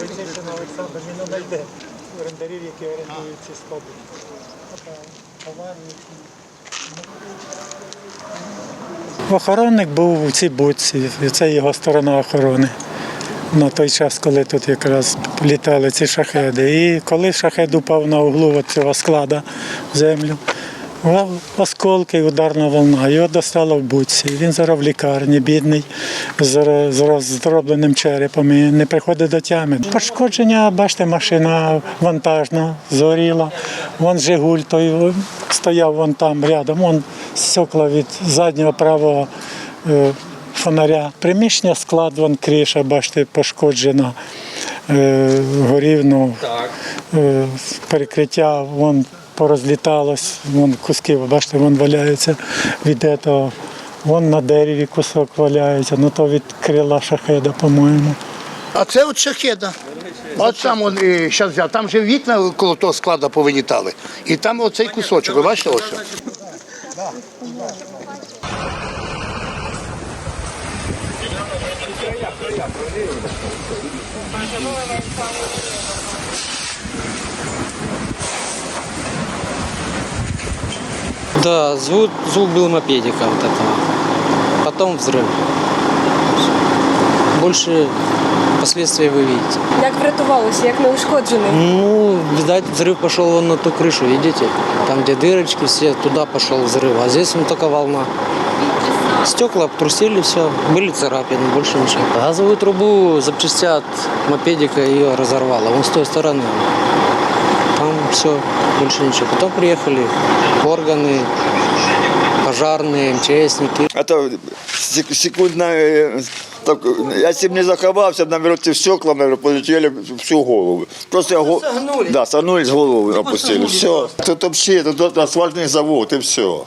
Він не знайде орендарів, які орендують ці склади. Охоронник був у цій будці, це його сторона охорони. На той час, коли тут якраз літали ці шахеди. І коли шахед упав на углу цього складу в землю, осколки ударна волна. Його достало в будці. Він зараз в лікарні, бідний, з, ро- роздробленим черепом і не приходить до тями. Пошкодження, бачите, машина вантажна, згоріла. Вон Жигуль той стояв вон там рядом, вон стекла від заднього правого. е, Фонаря, приміщення, склад, вон криша, бачите, пошкоджена, е, горів, ну, е, перекриття, вон порозліталось, вон куски, ви бачите, вон валяються від этого. Вон на дереві кусок валяється, ну то від крила шахеда, по-моєму. А це от шахеда. От там он зараз взяв. Там же вікна коло того складу повилітали. І там оцей кусочок. Ви бачите ось? Да, звук, звук был мопедика вот этого. Потом взрыв. Больше последствия вы видите. Як врятувалося, як не ушкоджений? Ну, видать, взрыв пошел вон на ту крышу, видите? Там, где дырочки все, туда пошел взрыв. А здесь вон только волна. Стекла обтрусили все, были царапины, больше ничего. Газовую трубу запчасти от мопедика ее разорвало. Вон с той стороны. Там все, больше ничего. Потом приехали органы, пожарные, МЧСники. Это сек- секундно, э, так, если б не заховався, наверное, ці стекла, наверное, полетели всю голову. Просто го... Да, согнулись голову, опустили. Все. Тут вообще, тут асфальтный завод, и все.